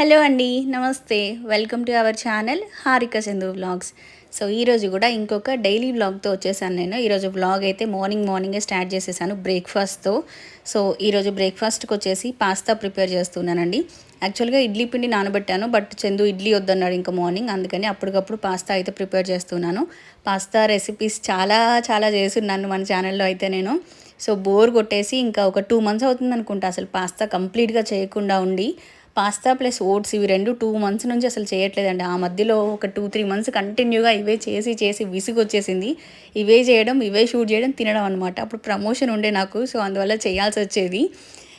Hello అండి నమస్తే. Welcome to our channel Harika Chandu vlogs. So ఈరోజు కూడా ఇంకొక డైలీ వ్లాగ్తో వచ్చేసాను నేను. ఈరోజు వ్లాగ్ అయితే మార్నింగ్ మార్నింగే స్టార్ట్ చేసేసాను బ్రేక్ఫాస్ట్తో. సో ఈరోజు బ్రేక్ఫాస్ట్కి వచ్చేసి పాస్తా ప్రిపేర్ చేస్తున్నానండి. యాక్చువల్గా ఇడ్లీ పిండి నానబెట్టాను బట్ చందు ఇడ్లీ వద్దన్నాడు ఇంకా మార్నింగ్. అందుకని అప్పటికప్పుడు పాస్తా అయితే ప్రిపేర్ చేస్తున్నాను. పాస్తా రెసిపీస్ చాలా చాలా చేస్తున్నాను మన ఛానల్లో అయితే నేను. సో బోర్ కొట్టేసి ఇంకా ఒక టూ మంత్స్ అవుతుంది అనుకుంటా అసలు పాస్తా కంప్లీట్గా చేయకుండా ఉండి పాస్తా ప్లస్ ఓట్స్ ఇవి రెండు టూ మంత్స్ నుంచి అసలు చేయట్లేదండి. ఆ మధ్యలో ఒక టూ త్రీ మంత్స్ కంటిన్యూగా ఇవే చేసి చేసి విసుగు వచ్చేసింది ఇవే చేయడం ఇవే షూట్ చేయడం తినడం అనమాట అప్పుడు ప్రమోషన్ ఉండే నాకు సో అందువల్ల చేయాల్సి వచ్చేది.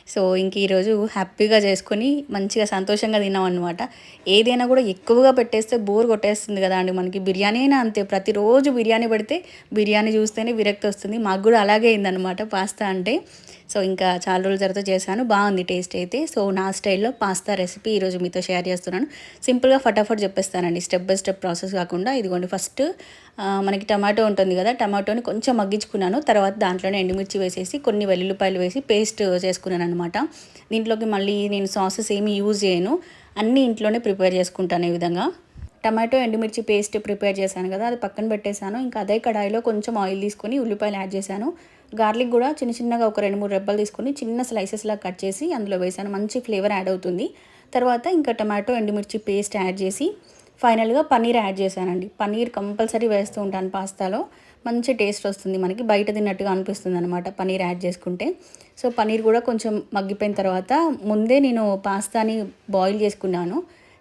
సో ఇంక ఈరోజు హ్యాపీగా చేసుకొని మంచిగా సంతోషంగా తిన్నాం అనమాట ఏదైనా కూడా ఎక్కువగా పెట్టేస్తే బోర్ కొట్టేస్తుంది కదా అండి మనకి. బిర్యానీ అయినా అంతే. ప్రతిరోజు బిర్యానీ పెడితే బిర్యానీ చూస్తేనే విరక్తి వస్తుంది. మాకు కూడా అలాగే అయిందనమాట పాస్తా అంటే. సో ఇంకా చాలా రోజుల తర్వాత చేశాను. బాగుంది టేస్ట్ అయితే. సో నా స్టైల్లో పాస్తా రెసిపీ ఈరోజు మీతో షేర్ చేస్తున్నాను. సింపుల్గా ఫటాఫట్ చెప్పేస్తానండి. స్టెప్ బై స్టెప్ ప్రాసెస్ కాకుండా ఇదిగోండి ఫస్ట్ మనకి టమాటో ఉంటుంది కదా టమాటోని కొంచెం మగ్గించుకున్నాను. తర్వాత దాంట్లోనే ఎండుమిర్చి వేసేసి కొన్ని వెల్లుల్లిపాయలు వేసి పేస్ట్ చేసుకున్నాను అనమాట దీంట్లోకి మళ్ళీ నేను సాసెస్ ఏమి యూజ్ చేయను. అన్నీ ఇంట్లోనే ప్రిపేర్ చేసుకుంటాను ఈ విధంగా. టమాటో ఎండుమిర్చి పేస్ట్ ప్రిపేర్ చేశాను కదా అది పక్కన పెట్టేశాను. ఇంకా అదే కడాయిలో కొంచెం ఆయిల్ తీసుకొని ఉల్లిపాయలు యాడ్ చేశాను. గార్లిక్ కూడా చిన్న చిన్నగా ఒక రెండు మూడు రెబ్బలు తీసుకొని చిన్న స్లైసెస్లా కట్ చేసి అందులో వేసాను. మంచి ఫ్లేవర్ యాడ్ అవుతుంది. తర్వాత ఇంకా టమాటో ఎండుమిర్చి పేస్ట్ యాడ్ చేసి ఫైనల్గా పన్నీర్ యాడ్ చేశానండి. పన్నీర్ కంపల్సరీ వేస్తూ ఉంటాను పాస్తాలో. మంచి టేస్ట్ వస్తుంది మనకి. బయట తిన్నట్టుగా అనిపిస్తుంది అనమాట పన్నీర్ యాడ్ చేసుకుంటే. సో పన్నీర్ కూడా కొంచెం మగ్గిపోయిన తర్వాత ముందే నేను పాస్తాని బాయిల్ చేసుకున్నాను.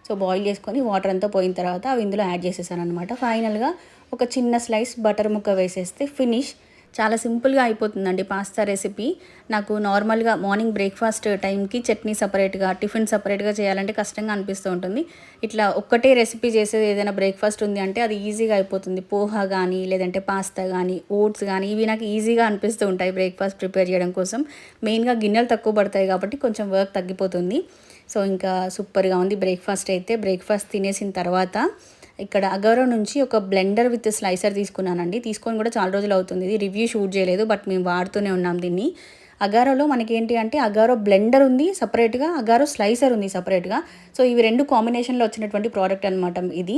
సో బాయిల్ చేసుకొని వాటర్ అంతా పోయిన తర్వాత అవి ఇందులో యాడ్ చేసేసాను అనమాట ఫైనల్గా ఒక చిన్న స్లైస్ బటర్ ముక్క వేసేస్తే ఫినిష్ చాలా సింపుల్గా అయిపోతుందండి పాస్తా రెసిపీ. నాకు నార్మల్గా మార్నింగ్ బ్రేక్ఫాస్ట్ టైంకి చట్నీ సపరేట్గా టిఫిన్ సపరేట్గా చేయాలంటే కష్టంగా అనిపిస్తూ ఉంటుంది. ఇట్లా ఒక్కటే రెసిపీ చేసేది ఏదైనా బ్రేక్ఫాస్ట్ ఉంది అంటే అది ఈజీగా అయిపోతుంది. పోహా కానీ లేదంటే పాస్తా కానీ ఓట్స్ కానీ ఇవి నాకు ఈజీగా అనిపిస్తూ ఉంటాయి బ్రేక్ఫాస్ట్ ప్రిపేర్ చేయడం కోసం. మెయిన్గా గిన్నెలు తక్కువ పడతాయి కాబట్టి కొంచెం వర్క్ తగ్గిపోతుంది. సో ఇంకా సూపర్గా ఉంది బ్రేక్ఫాస్ట్ అయితే. బ్రేక్ఫాస్ట్ తినేసిన తర్వాత ఇక్కడ అగారో నుంచి ఒక బ్లెండర్ విత్ స్లైసర్ తీసుకున్నానండి. తీసుకొని కూడా చాలా రోజులు అవుతుంది. ఇది రివ్యూ షూట్ చేయలేదు బట్ మేము వాడుతూనే ఉన్నాం దీన్ని. అగారోలో మనకి ఏంటి అంటే అగారో బ్లెండర్ ఉంది సపరేట్గా అగారో స్లైసర్ ఉంది సపరేట్గా. సో ఇవి రెండు కాంబినేషన్లో వచ్చినటువంటి ప్రోడక్ట్ అనమాట ఇది.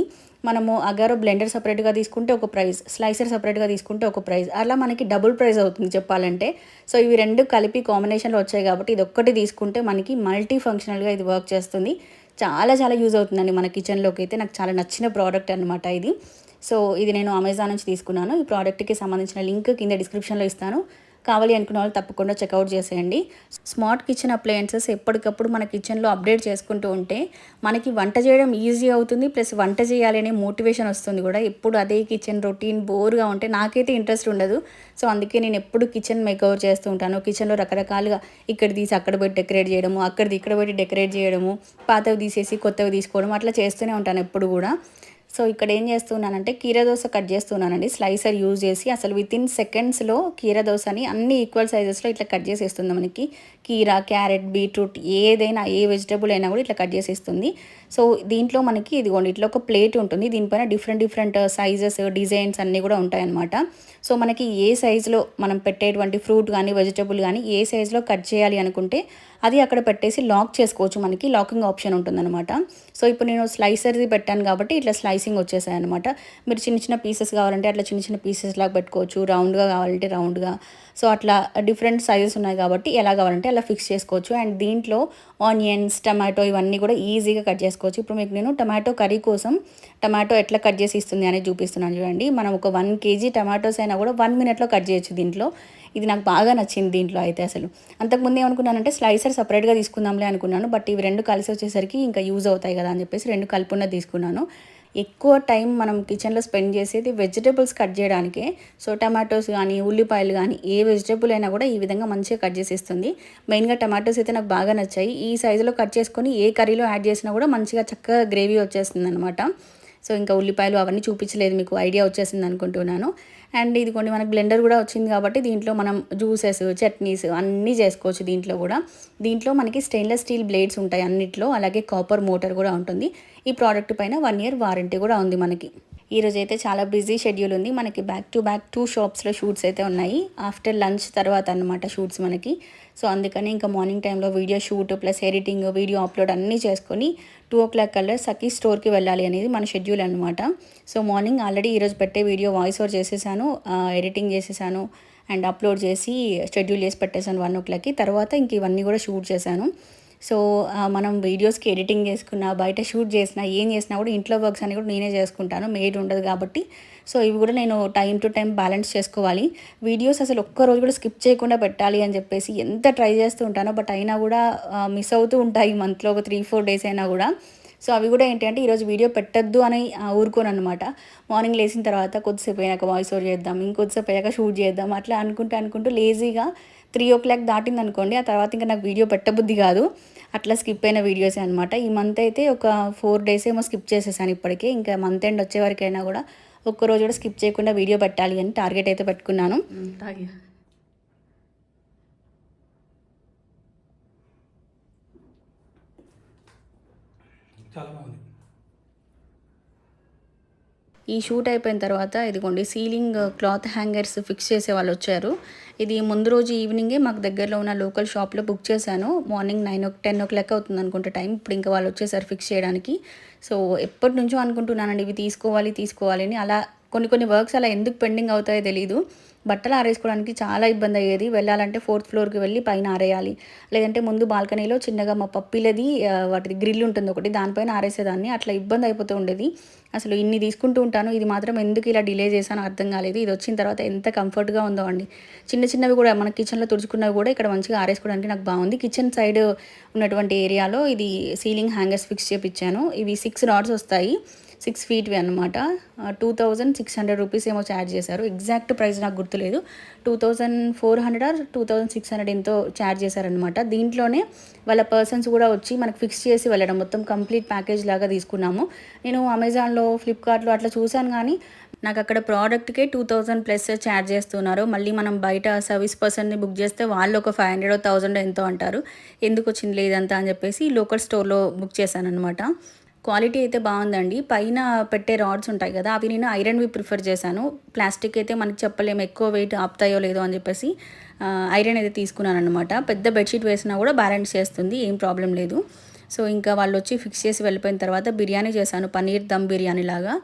మనము అగారో బ్లెండర్ సపరేట్గా తీసుకుంటే ఒక ప్రైస్ స్లైసర్ సపరేట్గా తీసుకుంటే ఒక ప్రైస్. అలా మనకి డబుల్ ప్రైస్ అవుతుంది చెప్పాలంటే. సో ఇవి రెండు కలిపి కాంబినేషన్లో వచ్చాయి కాబట్టి ఇది ఒక్కటి తీసుకుంటే మనకి మల్టీ ఫంక్షనల్గా ఇది వర్క్ చేస్తుంది. చాలా చాలా యూజ్ అవుతుందండి మన కిచెన్లోకి అయితే. నాకు చాలా నచ్చిన ప్రోడక్ట్ అనమాట ఇది. సో ఇది నేను అమెజాన్ నుంచి తీసుకున్నాను. ఈ ప్రోడక్ట్కి సంబంధించిన లింక్ కింద డిస్క్రిప్షన్లో ఇస్తాను. కావాలి అనుకున్న వాళ్ళు తప్పకుండా చెక్అవుట్ చేసేయండి. స్మార్ట్ కిచెన్ అప్లయన్సెస్ ఎప్పటికప్పుడు మన కిచెన్లో అప్డేట్ చేసుకుంటూ ఉంటే మనకి వంట చేయడం ఈజీ అవుతుంది ప్లస్ వంట చేయాలి అనే మోటివేషన్ వస్తుంది కూడా. ఎప్పుడు అదే కిచెన్ రొటీన్ బోర్గా ఉంటే నాకైతే ఇంట్రెస్ట్ ఉండదు. సో అందుకే నేను ఎప్పుడు కిచెన్ మేకవర్ చేస్తూ ఉంటాను. కిచెన్లో రకరకాలుగా ఇక్కడ తీసి అక్కడ పెట్టి డెకరేట్ చేయడము అక్కడిది ఇక్కడ పెట్టి డెకరేట్ చేయడము పాతవి తీసేసి కొత్తవి తీసుకోవడం అట్లా చేస్తూనే ఉంటాను ఎప్పుడు కూడా. సో ఇక్కడ ఏం చేస్తున్నానంటే కీర దోశ కట్ చేస్తున్నానండి స్లైసర్ యూజ్ చేసి అసలు వితిన్ సెకండ్స్లో కీరదోశని అన్ని ఈక్వల్ సైజెస్లో ఇట్లా కట్ చేసేస్తుంది మనకి. కీరా క్యారెట్ బీట్రూట్ ఏదైనా ఏ వెజిటబుల్ అయినా కూడా ఇట్లా కట్ చేసేస్తుంది. సో దీంట్లో మనకి ఇదిగోండి ఇట్లా ఒక ప్లేట్ ఉంటుంది. దీనిపైన డిఫరెంట్ డిఫరెంట్ సైజెస్ డిజైన్స్ అన్నీ కూడా ఉంటాయన్నమాట. సో మనకి ఏ సైజులో మనం పెట్టేటువంటి ఫ్రూట్ కానీ వెజిటబుల్ కానీ ఏ సైజులో కట్ చేయాలి అనుకుంటే అది అక్కడ పెట్టేసి లాక్ చేసుకోవచ్చు మనకి. లాకింగ్ ఆప్షన్ ఉంటుందన్నమాట. సో ఇప్పుడు నేను స్లైసర్ది పెట్టాను కాబట్టి ఇట్లా స్లైసింగ్ వచ్చేసాయి అనమాట మీరు చిన్న చిన్న పీసెస్ కావాలంటే అట్లా చిన్న చిన్న పీసెస్ లాగా పెట్టుకోవచ్చు. రౌండ్గా కావాలంటే రౌండ్గా సో అట్లా డిఫరెంట్ సైజెస్ ఉన్నాయి కాబట్టి ఎలా కావాలంటే అలా ఫిక్స్ చేసుకోవచ్చు. అండ్ దీంట్లో ఆనియన్స్ టమాటో ఇవన్నీ కూడా ఈజీగా కట్ చేసుకోవచ్చు. ఇప్పుడు మీకు నేను టమాటో కర్రీ కోసం టమాటో ఎట్లా కట్ చేసి ఇస్తుంది అనేది చూపిస్తున్నాను చూడండి. మనం ఒక వన్ కేజీ టమాటోస్ అయినా కూడా వన్ మినిట్లో కట్ చేయొచ్చు దీంట్లో. ఇది నాకు బాగా నచ్చింది దీంట్లో అయితే అసలు. అంతకుముందు ఏమనుకున్నానంటే స్లైసర్ సపరేట్గా తీసుకుందాంలే అనుకున్నాను. బట్ ఇవి రెండు కలిసి వచ్చేసరికి ఇంకా యూజ్ అవుతాయి కదా అని చెప్పేసి రెండు కలుపున తీసుకున్నాను. ఎక్కువ టైం మనం కిచెన్లో స్పెండ్ చేసేది వెజిటేబుల్స్ కట్ చేయడానికే. సో టమాటోస్ కానీ ఉల్లిపాయలు కానీ ఏ వెజిటేబుల్ అయినా కూడా ఈ విధంగా మంచిగా కట్ చేసేస్తుంది. మెయిన్గా టమాటోస్ అయితే నాకు బాగా నచ్చాయి. ఈ సైజులో కట్ చేసుకొని ఏ కర్రీలో యాడ్ చేసినా కూడా మంచిగా చక్కగా గ్రేవీ వచ్చేస్తుంది అనమాట సో ఇంకా ఉల్లిపాయలు అవన్నీ చూపించలేదు మీకు ఐడియా వచ్చేసింది అనుకుంటున్నాను అండ్ ఇది కొన్ని మనకు బ్లెండర్ కూడా వచ్చింది కాబట్టి దీంట్లో మనం జ్యూసెస్ చట్నీస్ అన్నీ చేసుకోవచ్చు దీంట్లో కూడా. దీంట్లో మనకి స్టెయిన్లెస్ స్టీల్ బ్లేడ్స్ ఉంటాయి అన్నిట్లో అలాగే కాపర్ మోటార్ కూడా ఉంటుంది. ఈ ప్రోడక్ట్ పైన వన్ ఇయర్ వారంటీ కూడా ఉంది మనకి. ఈరోజు అయితే చాలా బిజీ షెడ్యూల్ ఉంది. మనకి బ్యాక్ టు బ్యాక్ టూ షాప్స్లో షూట్స్ అయితే ఉన్నాయి. ఆఫ్టర్ లంచ్ తర్వాత అనమాట షూట్స్ మనకి. సో అందుకని ఇంకా మార్నింగ్ టైంలో video shoot plus editing video upload అన్నీ చేసుకొని టూ ఓ క్లాక్ కల్లా సఖీ స్టోర్కి వెళ్ళాలి అనేది మన షెడ్యూల్ అనమాట సో మార్నింగ్ ఆల్రెడీ ఈరోజు పెట్టే వీడియో వాయిస్ ఓవర్ చేసేసాను ఎడిటింగ్ చేసేసాను అండ్ అప్లోడ్ చేసి షెడ్యూల్ చేసి పెట్టేశాను వన్ ఓ క్లాక్కి. తర్వాత ఇంక ఇవన్నీ కూడా షూట్ చేశాను. సో మనం వీడియోస్కి ఎడిటింగ్ చేసుకున్నా బయట షూట్ చేసినా ఏం చేసినా కూడా ఇంట్లో వర్క్స్ అని కూడా నేనే చేసుకుంటాను. మేడ్ ఉండదు కాబట్టి సో ఇవి కూడా నేను టైం టు టైం బ్యాలెన్స్ చేసుకోవాలి. వీడియోస్ అసలు ఒక్క రోజు కూడా స్కిప్ చేయకుండా పెట్టాలి అని చెప్పేసి ఎంత ట్రై చేస్తూ ఉంటానో బట్ అయినా కూడా మిస్ అవుతూ ఉంటాయి మంత్లో ఒక త్రీ ఫోర్ డేస్ అయినా కూడా. సో అవి కూడా ఏంటి అంటే ఈరోజు వీడియో పెట్టద్దు అని ఊరుకోను అనమాట మార్నింగ్ లేచిన తర్వాత కొద్దిసేపు అయ్యాక వాయిస్ ఓవర్ చేద్దాం ఇంకొద్దిసేపు అయ్యాక షూట్ చేద్దాం అట్లా అనుకుంటూ అనుకుంటూ లేజీగా త్రీ ఓ క్లాక్ దాటింది అనుకోండి ఆ తర్వాత ఇంకా నాకు వీడియో పెట్టబుద్ధి కాదు. అట్లా స్కిప్ అయిన వీడియోసే అనమాట ఈ మంత్ అయితే ఒక ఫోర్ డేస్ ఏమో స్కిప్ చేసేసాను ఇప్పటికే. ఇంకా మంత్ ఎండ్ వచ్చే వరకైనా కూడా ఒక్క రోజు కూడా స్కిప్ చేయకుండా వీడియో పెట్టాలి అని టార్గెట్ అయితే పెట్టుకున్నాను. చాలా బాగుంది. ఈ షూట్ అయిపోయిన తర్వాత ఇదిగోండి సీలింగ్ క్లాత్ హ్యాంగర్స్ ఫిక్స్ చేసే వాళ్ళు వచ్చారు. ఇది ముందు రోజు ఈవినింగే మాకు దగ్గరలో ఉన్న లోకల్ షాప్లో బుక్ చేశాను. Morning nine or ten o'clock అవుతుంది అనుకుంటే టైం. ఇప్పుడు ఇంకా వాళ్ళు వచ్చేసారు ఫిక్స్ చేయడానికి. సో ఎప్పటి నుంచో అనుకుంటున్నానండి ఇవి తీసుకోవాలి తీసుకోవాలి అని. అలా కొన్ని కొన్ని వర్క్స్ అలా ఎందుకు పెండింగ్ అవుతాయో తెలియదు బట్టలు ఆరేసుకోవడానికి చాలా ఇబ్బంది అయ్యేది. వెళ్ళాలంటే ఫోర్త్ ఫ్లోర్కి వెళ్ళి పైన ఆరేయాలి. లేదంటే ముందు బాల్కనీలో చిన్నగా మా పప్పిలది ఆ, వాటిది గ్రిల్ ఉంటుంది ఒకటి దానిపైన ఆరేసేదాన్ని. అట్లా ఇబ్బంది అయిపోతూ ఉండేది. అసలు ఇన్ని తీసుకుంటూ ఉంటాను. ఇది మాత్రం ఎందుకు ఇలా డిలే చేశానో అర్థం కాలేదు. ఇది వచ్చిన తర్వాత ఎంత కంఫర్ట్గా ఉందో అండి. చిన్న చిన్నవి కూడా మన కిచెన్లో తుడుచుకున్నవి కూడా ఇక్కడ మంచిగా ఆరేసుకోవడానికి నాకు బాగుంది. కిచెన్ సైడ్ ఉన్నటువంటి ఏరియాలో ఇది సీలింగ్ హ్యాంగర్స్ ఫిక్స్ చేపించాను ఇవి సిక్స్ రాడ్స్ వస్తాయి. సిక్స్ ఫీట్వి అనమాట two thousand six hundred rupees ఏమో ఛార్జ్ చేశారు. ఎగ్జాక్ట్ ప్రైస్ నాకు గుర్తులేదు. Two thousand four hundred or two thousand six hundred ఎంతో ఛార్జ్ చేశారనమాట దీంట్లోనే వాళ్ళ పర్సన్స్ కూడా వచ్చి మనకు ఫిక్స్ చేసి వెళ్ళడం మొత్తం కంప్లీట్ ప్యాకేజ్ లాగా తీసుకున్నాము. నేను అమెజాన్లో ఫ్లిప్కార్ట్లో అట్లా చూశాను కానీ నాకు అక్కడ ప్రోడక్ట్కే టూ థౌజండ్ ప్లస్ ఛార్జ్ చేస్తున్నారు. మళ్ళీ మనం బయట సర్వీస్ పర్సన్ని బుక్ చేస్తే వాళ్ళు ఒక ఫైవ్ హండ్రెడ్ థౌజండ్ ఎంతో అంటారు. ఎందుకు వచ్చింది లేదంతా అని చెప్పేసి లోకల్ స్టోర్లో బుక్ చేశాను అనమాట క్వాలిటీ అయితే బాగుందండి. పైన పెట్టే రాడ్స్ ఉంటాయి కదా అవి నేను ఐరన్వి ప్రిఫర్ చేశాను. ప్లాస్టిక్ అయితే మనకి చెప్పలేము ఎక్కువ వెయిట్ ఆపుతాయో లేదో అని చెప్పేసి ఐరన్ అయితే తీసుకున్నాను అనమాట పెద్ద బెడ్షీట్ వేసినా కూడా బ్యాలెన్స్ చేస్తుంది ఏం ప్రాబ్లం లేదు. సో ఇంకా వాళ్ళు వచ్చి ఫిక్స్ చేసి వెళ్ళిపోయిన తర్వాత బిర్యానీ చేశాను పన్నీర్ దమ్ బిర్యానీ లాగా.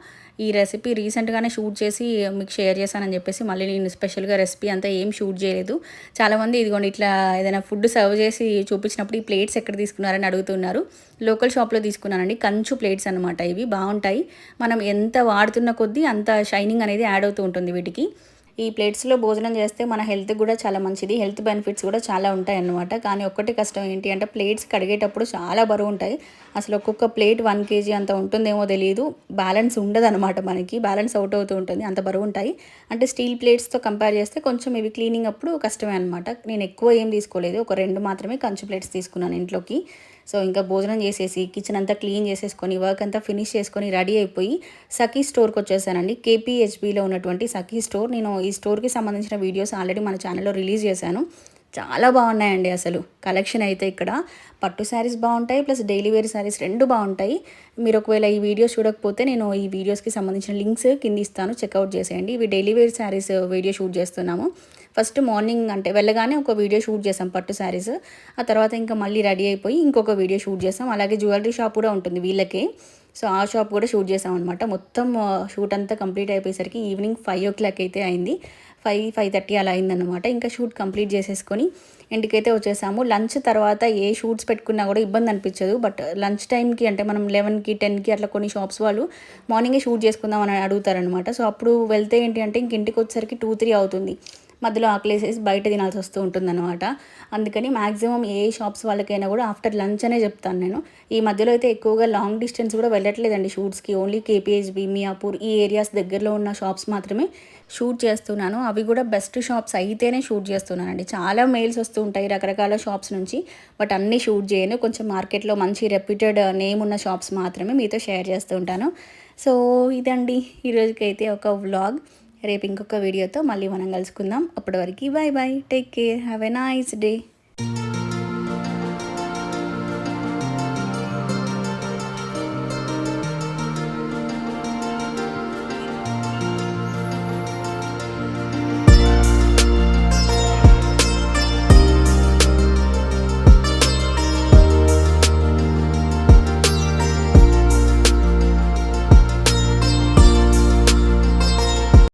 ఈ రెసిపీ రీసెంట్గానే షూట్ చేసి మీకు షేర్ చేశానని చెప్పేసి మళ్ళీ నేను స్పెషల్గా రెసిపీ అంతా ఏం షూట్ చేయలేదు. చాలామంది ఇదిగోండి ఇట్లా ఏదైనా ఫుడ్ సర్వ్ చేసి చూపించినప్పుడు ఈ ప్లేట్స్ ఎక్కడ తీసుకున్నారని అడుగుతున్నారు. లోకల్ షాప్లో తీసుకున్నానండి. కంచు ప్లేట్స్ అనమాట ఇవి. బాగుంటాయి. మనం ఎంత వాడుతున్న కొద్దీ అంత షైనింగ్ అనేది యాడ్ అవుతూ ఉంటుంది వీటికి. ఈ ప్లేట్స్లో భోజనం చేస్తే మన హెల్త్ కూడా చాలా మంచిది. హెల్త్ బెనిఫిట్స్ కూడా చాలా ఉంటాయి అన్నమాట కానీ ఒక్కటి కష్టం ఏంటి అంటే ప్లేట్స్ కడిగేటప్పుడు చాలా బరువు ఉంటాయి. అసలు ఒక్కొక్క ప్లేట్ వన్ కేజీ అంత ఉంటుందేమో తెలియదు బ్యాలెన్స్ ఉండదు అనమాట మనకి. బ్యాలెన్స్ అవుట్ అవుతూ ఉంటుంది. అంత బరువు ఉంటాయి. అంటే స్టీల్ ప్లేట్స్తో కంపేర్ చేస్తే కొంచెం ఇవి క్లీనింగ్ అప్పుడు కష్టమే అనమాట నేను ఎక్కువ ఏం తీసుకోలేదు. ఒక రెండు మాత్రమే కంచు ప్లేట్స్ తీసుకున్నాను ఇంట్లోకి. సో ఇంకా భోజనం చేసేసి కిచెన్ అంతా క్లీన్ చేసేసుకొని వర్క్ అంతా ఫినిష్ చేసుకొని రెడీ అయిపోయి సఖీ స్టోర్కి వచ్చేసానండి. కేపీహెచ్బిలో ఉన్నటువంటి సఖీ స్టోర్. నేను ఈ స్టోర్కి సంబంధించిన వీడియోస్ ఆల్రెడీ మన ఛానల్లో రిలీజ్ చేశాను. చాలా బాగున్నాయండి అసలు. కలెక్షన్ అయితే ఇక్కడ పట్టు శారీస్ బాగుంటాయి ప్లస్ డైలీ వేర్ శారీస్ రెండు బాగుంటాయి. మీరు ఒకవేళ ఈ వీడియోస్ చూడకపోతే నేను ఈ వీడియోస్కి సంబంధించిన లింక్స్ కింద ఇస్తాను. చెక్అవుట్ చేసేయండి. ఇవి daily wear saris video shoot చేస్తున్నాము. ఫస్ట్ మార్నింగ్ అంటే వెళ్ళగానే ఒక వీడియో షూట్ చేసాం పట్టు శారీస్. ఆ తర్వాత ఇంకా మళ్ళీ రెడీ అయిపోయి ఇంకొక వీడియో షూట్ చేసాం. అలాగే జ్యువెలరీ షాప్ కూడా ఉంటుంది వీళ్ళకి. సో ఆ షాప్ కూడా షూట్ చేసాం అనమాట మొత్తం షూట్ అంతా కంప్లీట్ అయిపోయేసరికి ఈవినింగ్ ఫైవ్ ఓ క్లాక్ అయితే అయింది. ఫైవ్ ఫైవ్ థర్టీ అలా అయిందనమాట ఇంకా షూట్ కంప్లీట్ చేసేసుకొని ఇంటికైతే వచ్చేసాము. లంచ్ తర్వాత ఏ షూట్స్ పెట్టుకున్నా కూడా ఇబ్బంది అనిపించదు. బట్ లంచ్ టైంకి అంటే మనం లెవెన్కి టెన్కి అట్లా కొన్ని షాప్స్ వాళ్ళు మార్నింగే షూట్ చేసుకుందాం అని అడుగుతారనమాట సో అప్పుడు వెళ్తే ఏంటి అంటే ఇంక ఇంటికి వచ్చేసరికి టూ త్రీ అవుతుంది. మధ్యలో ఆకలేసేసి బయట తినాల్సి వస్తూ ఉంటుందన్నమాట. అందుకని మ్యాక్సిమం ఏ షాప్స్ వాళ్ళకైనా కూడా ఆఫ్టర్ లంచ్ అనే చెప్తాను నేను. ఈ మధ్యలో అయితే ఎక్కువగా లాంగ్ డిస్టెన్స్ కూడా వెళ్ళట్లేదండి షూట్స్కి ఓన్లీ కేపీహెచ్బి మియాపూర్ ఈ ఏరియాస్ దగ్గరలో ఉన్న షాప్స్ మాత్రమే షూట్ చేస్తున్నాను. అవి కూడా బెస్ట్ షాప్స్ అయితేనే షూట్ చేస్తున్నానండి. చాలా మెయిల్స్ వస్తూ ఉంటాయి రకరకాల షాప్స్ నుంచి. బట్ అన్నీ షూట్ చేయను. కొంచెం మార్కెట్లో మంచి రెప్యూటెడ్ నేమ్ ఉన్న షాప్స్ మాత్రమే మీతో షేర్ చేస్తూ ఉంటాను. సో ఇదండి. ఈరోజుకైతే ఒక వ్లాగ్ రేపు ఇంకొక వీడియోతో మళ్ళీ మనం కలుసుకుందాం. అప్పటి వరకు bye bye take care have a nice day